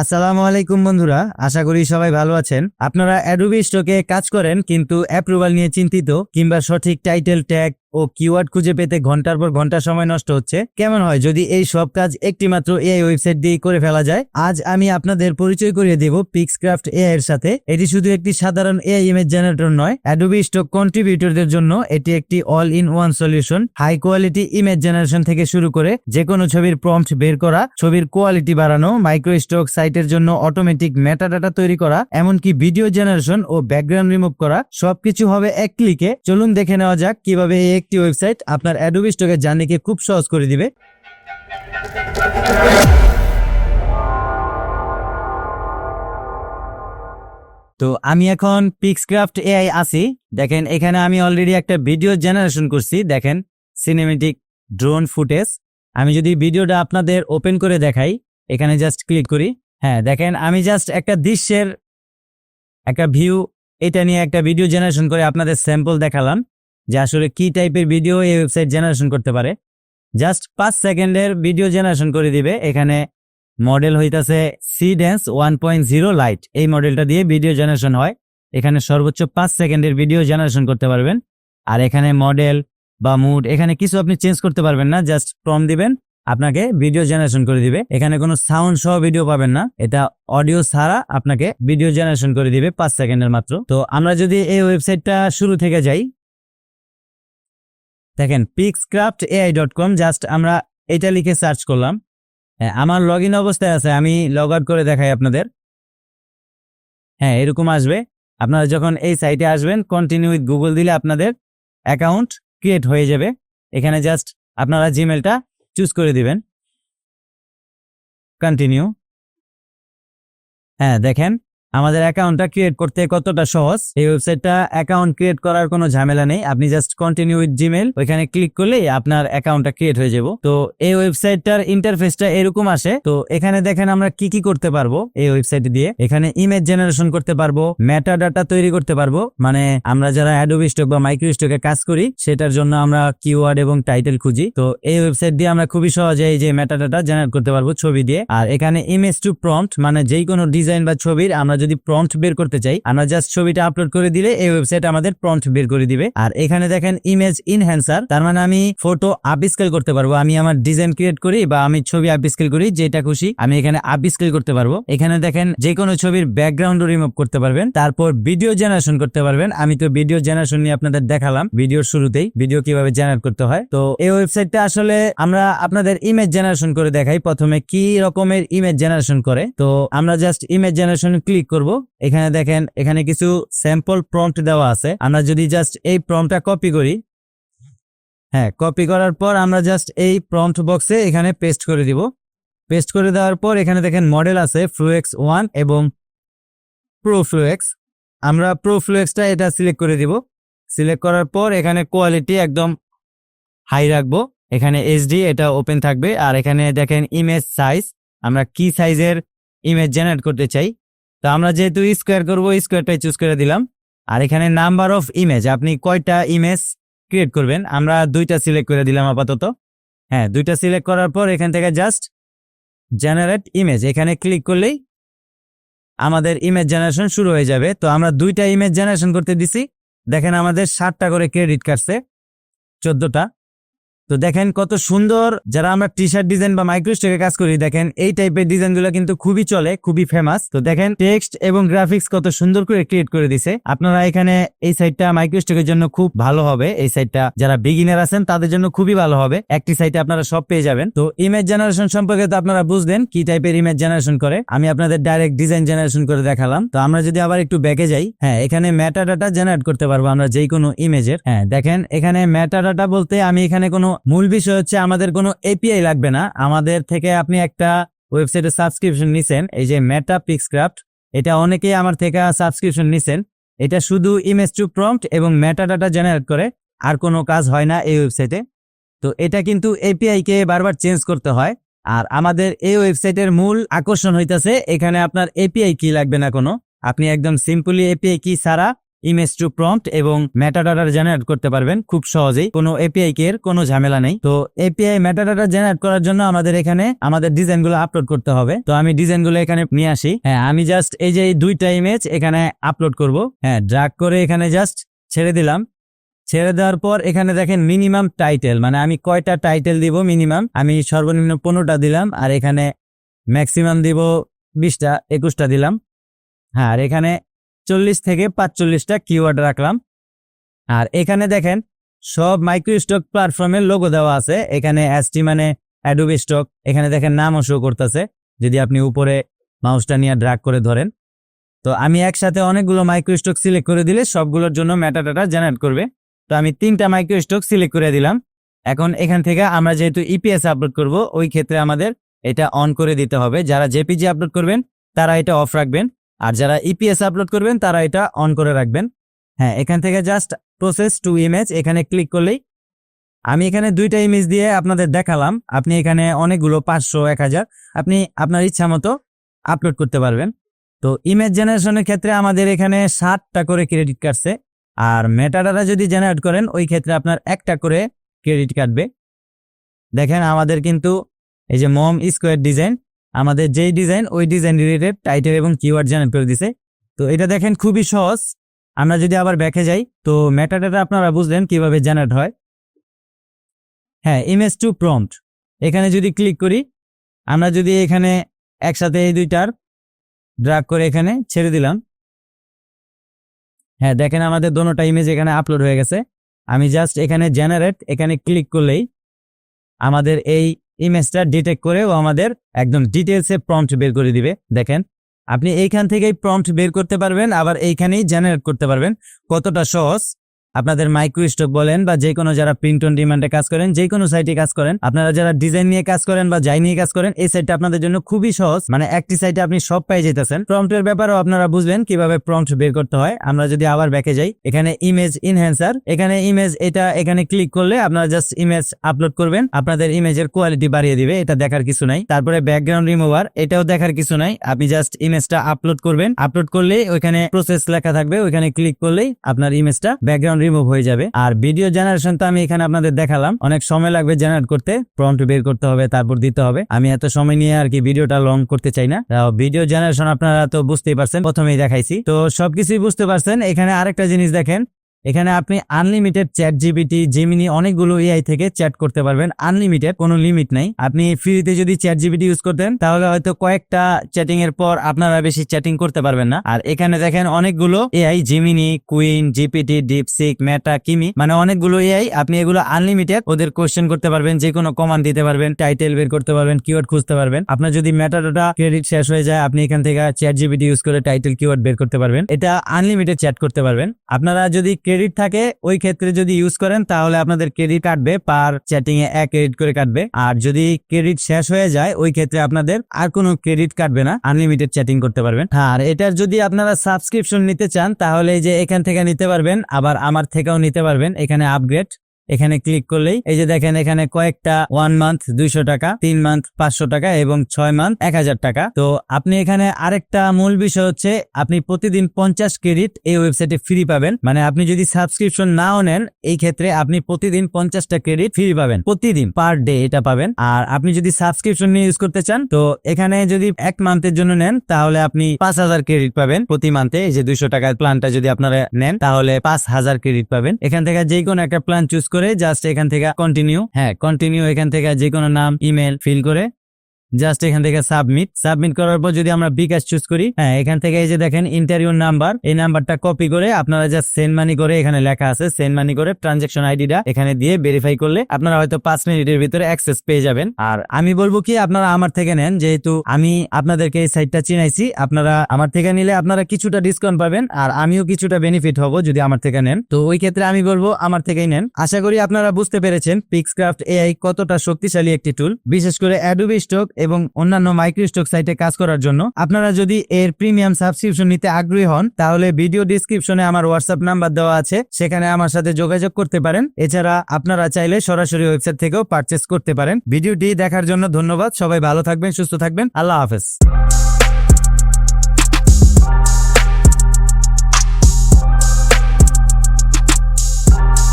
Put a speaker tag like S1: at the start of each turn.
S1: আসসালামু আলাইকুম বন্ধুরা, আশা করি সবাই ভালো আছেন। আপনারা অ্যাডোবি স্টকে কাজ করেন, কিন্তু অ্যাপ্রুভাল নিয়ে চিন্তিত কিংবা সঠিক টাইটেল ট্যাগ ও কিওয়ার্ড খুঁজে পেতে ঘণ্টার পর ঘণ্টা সময় নষ্ট হচ্ছে। কেমন হয় যদি এই সব কাজ একটি মাত্র এআই ওয়েবসাইট দিয়ে করে ফেলা যায়? আজ আমি আপনাদের পরিচয় করিয়ে দেব পিক্সক্রাফট এআই এর সাথে। এটি শুধু একটি সাধারণ এআই ইমেজ জেনারেটর নয় অ্যাডোবি স্টক কন্ট্রিবিউটরদের জন্য এটি একটি all in one solution high quality image generation থেকে শুরু করে যে কোনো ছবির প্রম্পট বের করা, ছবির কোয়ালিটি বাড়ানো মাইক্রো স্টক সাইটের জন্য অটোমেটিক মেটাডাটা তৈরি করা, এমনকি ভিডিও জেনারেশন ও ব্যাকগ্রাউন্ড রিমুভ করা, সবকিছু হবে এক ক্লিকে চলুন দেখে নেওয়া যাক কীভাবে এই একটি ওয়েবসাইট আপনার অ্যাডোবি স্টকের জার্নিকে খুব সহজ করে দিবে। তো আমি এখন পিক্সক্রাফট এআই আছি। দেখেন, এখানে আমি অলরেডি একটা ভিডিও জেনারেশন করছি। দেখেন সিনেমেটিক ড্রোন ফুটেজ আমি যদি ভিডিওটা আপনাদের ওপেন করে দেখাই, এখানে জাস্ট ক্লিক করি। হ্যাঁ দেখেন, আমি জাস্ট একটা দৃশ্যের একটা ভিউ এটা নিয়ে একটা ভিডিও জেনারেশন করে আপনাদের স্যাম্পল দেখালাম। যে আসলে কি টাইপের ভিডিও এই ওয়েবসাইট জেনারেশন করতে পারে। জাস্ট পাঁচ সেকেন্ডের ভিডিও জেনারেশন করে দিবে। এখানে মডেল হইতাছে Seedance one point zero lite এই মডেলটা দিয়ে ভিডিও জেনারেশন হয়। এখানে সর্বোচ্চ পাঁচ সেকেন্ডের ভিডিও জেনারেশন করতে পারবেন। আর এখানে মডেল বা মুড এখানে কিছু আপনি চেঞ্জ করতে পারবেন না জাস্ট প্রম দিবেন, আপনাকে ভিডিও জেনারেশন করে দিবে। এখানে কোনো সাউন্ড সহ ভিডিও পাবেন না। এটা অডিও ছাড়া আপনাকে ভিডিও জেনারেশন করে দিবে পাঁচ সেকেন্ডের মাত্র। তো আমরা যদি এই ওয়েবসাইটটা শুরু থেকে যাই দেখেন Pixcraft AI dot com just আমরা এটা লিখে সার্চ করলাম। হ্যাঁ আমার লগ ইন অবস্থায় আছে, আমি লগ আউট করে দেখাই আপনাদের। হ্যাঁ এরকম আসবে। আপনারা যখন এই সাইটে আসবেন কন্টিনিউ উইথ গুগল দিলে আপনাদের অ্যাকাউন্ট ক্রিয়েট হয়ে যাবে। এখানে জাস্ট আপনারা জিমেলটা চুজ করে দিবেন। কন্টিনিউ হ্যাঁ দেখেন আমাদের অ্যাকাউন্টটা ক্রিয়েট করতে কতটা সহজ? এই ওয়েবসাইটটা অ্যাকাউন্ট ক্রিয়েট করার কোনো ঝামেলা নেই। আপনি জাস্ট কন্টিনিউ উইথ জিমেল ওইখানে ক্লিক করলেই আপনার অ্যাকাউন্টটা ক্রিয়েট হয়ে যাব। তো এই ওয়েবসাইটটার ইন্টারফেসটা এরকম আসে। তো এখানে দেখেন আমরা কি কি করতে পারব এই ওয়েবসাইট দিয়ে। এখানে ইমেজ জেনারেশন করতে পারব মেটা ডাটা তৈরি করতে পারব। মানে আমরা যারা অ্যাডোবি স্টক বা মাইক্রো স্টকে কাজ করি, সেটার জন্য আমরা কিওয়ার্ড এবং টাইটেল খুঁজি। তো এই ওয়েবসাইট দিয়ে আমরা খুবই সহজে এই যে মেটা ডাটা জেনারেট করতে পারব ছবি দিয়ে। আর এখানে ইমেজ টু প্রম্পট মানে যেই কোনো ডিজাইন বা ছবির আমরা যদি প্রম্পট বের করতে চাই, আমরা জাস্ট ছবিটা আপলোড করে দিলে এই ওয়েবসাইট আমাদের প্রম্পট বের করে দিবে। আর এখানে দেখেন ইমেজ ইনহ্যান্সার তার মানে আমি ফটো আপ স্কেল করতে পারব। আমি আমার ডিজাইন ক্রিয়েট করি বা আমি ছবি আপ স্কেল করি, যেটা খুশি, আমি এখানে আপ স্কেল করতে পারব। এখানে দেখেন যে কোনো ছবির ব্যাকগ্রাউন্ড রিমুভ করতে পারবেন, তারপর ভিডিও জেনারেশন করতে পারবেন। আমি তো ভিডিও জেনারেশন নিয়ে আপনাদের দেখালাম ভিডিওর শুরুতেই ভিডিও কীভাবে জেনারেট করতে হয়। তো এই ওয়েবসাইটটা আসলে আমরা আপনাদের ইমেজ জেনারেশন করে দেখাই। প্রথমে কি রকমের ইমেজ জেনারেশন করে? তো আমরা জাস্ট ইমেজ জেনারেশন ক্লিক করব। এখানে দেখেন, এখানে কিছু স্যাম্পল প্রম্পট দেওয়া আছে। আমরা যদি জাস্ট এই প্রম্পটটা কপি করি হ্যাঁ কপি করার পর আমরা জাস্ট এই প্রম্পট বক্সে এখানে পেস্ট করে দিব। পেস্ট করে দেওয়ার পর এখানে দেখেন মডেল আছে ফ্লুয়েক্স ওয়ান এবং প্রো ফ্লুয়েক্স আমরা প্রো ফ্লুয়েক্সটা এটা সিলেক্ট করে দিব। সিলেক্ট করার পর এখানে কোয়ালিটি একদম হাই রাখব। এখানে এইচডি এটা ওপেন থাকবে। আর এখানে দেখেন ইমেজ সাইজ আমরা কি সাইজের ইমেজ জেনারেট করতে চাই? তো আমরা যেহেতু স্কোয়ার করব স্কোয়ারটাই চুজ করে দিলাম। আর এখানে নাম্বার অফ ইমেজ আপনি কয়টা ইমেজ ক্রিয়েট করবেন? আমরা দুইটা সিলেক্ট করে দিলাম আপাতত। হ্যাঁ দুইটা সিলেক্ট করার পর এখান থেকে জাস্ট জেনারেট ইমেজ এখানে ক্লিক করলেই আমাদের ইমেজ জেনারেশন শুরু হয়ে যাবে। তো আমরা দুইটা ইমেজ জেনারেশন করতে দিছি। দেখেন আমাদের ষাটটা করে ক্রেডিট কাটছে, চোদ্দটা। তো দেখেন কত সুন্দর যারা আমরা টি শার্ট ডিজাইন বা মাইক্রোস্টকে কাজ করি, দেখেন এই টাইপের ডিজাইনগুলো কিন্তু খুবই চলে, খুবই ফেমাস তো দেখেন টেক্সট এবং গ্রাফিক্স কত সুন্দর করে ক্রিয়েট করে দিছে। আপনারা এখানে এই সাইটটা মাইক্রোস্টকের জন্য খুব ভালো হবে। এই সাইটটা যারা বিগিনার আছেন, তাদের জন্য খুবই ভালো হবে। একটি সাইটে আপনারা সব পেয়ে যাবেন। তো ইমেজ জেনারেশন সম্পর্কে তো আপনারা বুঝলেন কি টাইপের ইমেজ জেনারেশন করে। আমি আপনাদের ডাইরেক্ট ডিজাইন জেনারেশন করে দেখালাম। তো আমরা যদি আবার একটু ব্যাকে যাই হ্যাঁ এখানে মেটা ডাটা জেনারেট করতে পারব আমরা যে কোনো ইমেজের হ্যাঁ দেখেন এখানে মেটা ডাটা বলতে আমি এখানে কোনো মূল বিষয় হচ্ছে আমাদের কোনো এপিআই লাগবে না। আমাদের থেকে আপনি একটা ওয়েবসাইটে সাবস্ক্রিপশন নিছেন, এই যে মেটা পিক্সক্রাফট এটা অনেকেই আমার থেকে সাবস্ক্রিপশন নিছেন। এটা শুধু ইমেজ টু প্রম্পট এবং মেটা ডাটা জেনারেট করে, আর কোনো কাজ হয় না এই ওয়েবসাইটে। তো এটা কিন্তু এপিআই কে বারবার চেঞ্জ করতে হয়। আর আমাদের এই ওয়েবসাইটের মূল আকর্ষণ হইতাছে, এখানে আপনার এপিআই কি লাগবে না কোনো। আপনি একদম সিম্পলি এপিআই কি ছাড়া ইমেজ টু প্রম্পট এবং মেটাডাটা জেনারেট করতে পারবেন খুব সহজেই। কোনো এপিআই কে এর কোনো ঝামেলা নেই। তো এপিআই মেটাডাটা জেনারেট করার জন্য আমাদের এখানে আমাদের ডিজাইনগুলো আপলোড করতে হবে। তো আমি ডিজাইনগুলো এখানে নিয়ে আসি। হ্যাঁ আমি জাস্ট এই যে দুইটা ইমেজ এখানে আপলোড করব। হ্যাঁ ড্রাগ করে এখানে জাস্ট ছেড়ে দিলাম। ছেড়ে দেওয়ার পর এখানে দেখেন মিনিমাম টাইটেল মানে আমি কয়টা টাইটেল দিব মিনিমাম আমি সর্বনিম্ন পনেরোটা দিলাম আর এখানে ম্যাক্সিমাম দিব বিশটা, একুশটা দিলাম। হ্যাঁ আর এখানে চল্লিশ থেকে পাঁচচল্লিশটা কিওয়ার্ড রাখলাম। আর এখানে দেখেন, সব মাইক্রো স্টক প্ল্যাটফর্মের লোগো দেওয়া আছে। এখানে এসটি মানে অ্যাডোবি স্টক এখানে দেখেন নামও শো করতেছে, যদি আপনি উপরে মাউসটা নিয়ে ড্রাগ করে ধরেন। তো আমি একসাথে অনেকগুলো মাইক্রো স্টক সিলেক্ট করে দিলে সবগুলোর জন্য মেটাডাটা জেনারেট করবে। তো আমি তিনটা মাইক্রো স্টক সিলেক্ট করে দিলাম। এখন এখান থেকে আমরা যেহেতু ইপিএস আপলোড করব, ওই ক্ষেত্রে আমাদের এটা অন করে দিতে হবে। যারা জেপিজি আপলোড করবেন, তারা এটা অফ রাখবেন। আর যারা ইপিএস আপলোড করবেন, তারা এটা অন করে রাখবেন। হ্যাঁ এখান থেকে জাস্ট প্রসেস টু ইমেজ এখানে ক্লিক করলেই আমি এখানে দুইটা ইমেজ দিয়ে আপনাদের দেখালাম। আপনি এখানে অনেকগুলো, পাঁচশো, এক হাজার, আপনি আপনার ইচ্ছা মতো আপলোড করতে পারবেন। তো ইমেজ জেনারেশনের ক্ষেত্রে আমাদের এখানে ষাটটা করে ক্রেডিট কাটছে আর মেটাডাটা যদি জেনারেট করেন, ওই ক্ষেত্রে আপনার একটা করে ক্রেডিট কাটবে দেখেন, আমাদের কিন্তু এই যে মম স্কোয়ার ডিজাইন আমাদের যেই ডিজাইন ওই ডিজাইন রিলেটেড টাইটেল এবং কিওয়ার্ড জেনারেট করে দিছে। তো এটা দেখেন খুবই সহজ। আমরা যদি আবার ব্যাকে যাই, তো মেটাডাটা আপনারা বুঝলেন কীভাবে জেনারেট হয়। হ্যাঁ ইমেজ টু প্রম্পট এখানে যদি ক্লিক করি, আমরা যদি এখানে একসাথে এই দুইটার ড্রাগ করে এখানে ছেড়ে দিলাম। হ্যাঁ দেখেন আমাদের দোনোটা ইমেজ এখানে আপলোড হয়ে গেছে। আমি জাস্ট এখানে জেনারেট এখানে ক্লিক করলেই আমাদের এই ইমেজটা ডিটেক্ট করে ও আমাদের একদম ডিটেলসে প্রম্পট বের করে দিবে। দেখেন, আপনি এইখান থেকেই প্রম্পট বের করতে পারবেন, আবার এইখানেই জেনারেট করতে পারবেন। কতটা সহজ? আপনাদের মাইক্রো স্টক বলেন বা যে কোনো যারা প্রিন্ট অন ডিমান্ডে কাজ করেন যে কোনো সাইটে কাজ করেন, আপনারা যারা ডিজাইন নিয়ে কাজ করেন বা যাই নিয়ে কাজ করেন, এই সাইটটা আপনাদের জন্য খুবই সহজ। মানে একটি সাইটে আপনি সব পাই যেতেছেন। প্রম্পটের ব্যাপারেও আপনারা বুঝবেন কীভাবে প্রম্পট বের করতে হয়। আমরা যদি আবার ব্যাকে যাই, এখানে ইমেজ ইনহ্যান্সার এখানে ইমেজ এটা এখানে ক্লিক করলে আপনারা জাস্ট ইমেজ আপলোড করবেন। আপনাদের ইমেজের কোয়ালিটি বাড়িয়ে দিবে, এটা দেখার কিছু নাই। তারপরে ব্যাকগ্রাউন্ড রিমুভার এটাও দেখার কিছু নাই। আপনি জাস্ট ইমেজটা আপলোড করবেন। আপলোড করলে ওইখানে প্রসেস লেখা থাকবে। ওইখানে ক্লিক করলেই আপনার ইমেজটা ব্যাকগ্রাউন্ড রিমুভ হয়ে যাবে। আর ভিডিও জেনারেশন তো আমি এখানে আপনাদের দেখালাম। অনেক সময় লাগবে জেনারেট করতে। প্রম্পট বের করতে হবে, তারপর দিতে হবে। আমি এত সময় নিয়ে আর কি ভিডিওটা লং করতে চাই না। ভিডিও জেনারেশন আপনারা তো বুঝতেই পারছেন, প্রথমেই দেখাইছি। তো সবকিছুই বুঝতে পারছেন। এখানে আরেকটা জিনিস দেখেন। এখানে আপনি আনলিমিটেড চ্যাট জিবিটি জিমিনি অনেকগুলো এআই থেকে চ্যাট করতে পারবেন। আনলিমিটেড কোনো লিমিট নাই। আপনি ফ্রিতে যদি চ্যাট জিবিটি ইউজ করতেন, তাহলে হয়তো কয়েকটা চ্যাটিং এর পর আপনারা বেশি চ্যাটিং করতে পারবেন না। আর এখানে দেখেন অনেকগুলো AI Gemini Qwen GPT DeepSeek Meta Kimi মানে অনেকগুলো এআই আপনি এগুলো আনলিমিটেড ওদের কোশ্চেন করতে পারবেন, যে কোনো কমান্ড দিতে পারবেন টাইটেল বের করতে পারবেন কিওয়ার্ড খুঁজতে পারবেন। আপনার যদি মেটাডাটা ক্রেডিট শেষ হয়ে যায়, আপনি এখান থেকে চ্যাট জিবিটি ইউজ করে টাইটেল কিওয়ার্ড বের করতে পারবেন। এটা আনলিমিটেড চ্যাট করতে পারবেন। আপনারা যদি ক্রেডিট থাকে, ওই ক্ষেত্রে যদি ইউজ করেন, তাহলে আপনাদের ক্রেডিট কাটবে পার চ্যাটিং এ এক ক্রেডিট করে কাটবে। আর যদি ক্রেডিট শেষ হয়ে যায়, ওই ক্ষেত্রে আপনাদের আর কোনো ক্রেডিট কাটবে না আনলিমিটেড চ্যাটিং করতে পারবেন। আর এটার যদি আপনারা সাবস্ক্রিপশন নিতে চান, তাহলে যে এখান থেকে নিতে পারবেন, আবার আমার থেকেও নিতে পারবেন, এখানে আপগ্রেড এখানে ক্লিক করলেই এই যে দেখেন এখানে কয়েকটা ওয়ান মান্থ দুইশো টাকা, তিন মান্থ পাঁচশো টাকা এবং ছয় মান্থ এক হাজার টাকা। তো আপনি এখানে আরেকটা মূল বিষয় হচ্ছে আপনি প্রতিদিন পঞ্চাশ ক্রেডিট এই ওয়েবসাইটে ফ্রি পাবেন। মানে আপনি যদি সাবস্ক্রিপশন নাও নেন, এই ক্ষেত্রে আপনি প্রতিদিন পঞ্চাশটা ক্রেডিট ফ্রি পাবেন। প্রতিদিন পার ডে এটা পাবেন। আর আপনি যদি সাবস্ক্রিপশন নিয়ে ইউজ করতে চান, তো এখানে যদি এক মান্থের জন্য নেন, তাহলে আপনি পাঁচ হাজার ক্রেডিট পাবেন প্রতি মান্থে এই যে দুইশো টাকার প্ল্যানটা যদি আপনারা নেন, তাহলে পাঁচ হাজার ক্রেডিট পাবেন। এখান থেকে যে কোনো একটা প্ল্যান চুজ করে জাস্ট এখান থেকে কন্টিনিউ হ্যাঁ কন্টিনিউ এখান থেকে যে কোনো নাম ইমেল ফিল করে জাস্ট এখান থেকে সাবমিট সাবমিট করার পর যদি আমরা বিকাশ চুজ করি হ্যাঁ এখান থেকে এই যে দেখেন ইন্টারভিউ নাম্বার এই নাম্বারটা কপি করে আপনারা জাস্ট সেন্ড মানি করে এখানে লেখা আছে সেন্ড মানি করে ট্রানজেকশন আইডিটা এখানে দিয়ে ভেরিফাই করলে আপনারা হয়তো পাঁচ মিনিটের ভিতরে অ্যাক্সেস পেয়ে যাবেন। আর আমি বলব কি, আপনারা আমার থেকে নেন, যেহেতু আমি আপনাদেরকে এই সাইটটা চিনাইছি, আপনারা আমার থেকে নিলে আপনারা কিছুটা ডিসকাউন্ট পাবেন, আর আমিও কিছুটা বেনিফিট হব যদি আমার থেকে নেন। তো ওই ক্ষেত্রে আমি বলব আমার থেকেই নেন। আশা করি আপনারা বুঝতে পেরেছেন পিক্সক্রাফট এআই কতটা শক্তিশালী একটি টুল বিশেষ করে অ্যাডোবি স্টক এবং অন্যান্য মাইক্রোস্টক সাইটে কাজ করার জন্য। আপনারা যদি এর প্রিমিয়াম সাবস্ক্রিপশন নিতে আগ্রহী হন, তাহলে ভিডিও ডিসক্রিপশনে আমার হোয়াটসঅ্যাপ নাম্বার দেওয়া আছে। সেখানে আমার সাথে যোগাযোগ করতে পারেন। এছাড়া আপনারা চাইলে সরাসরি ওয়েবসাইট থেকেও পারচেস করতে পারেন। ভিডিওটি দেখার জন্য ধন্যবাদ। সবাই ভালো থাকবেন, সুস্থ থাকবেন। আল্লাহ হাফেজ।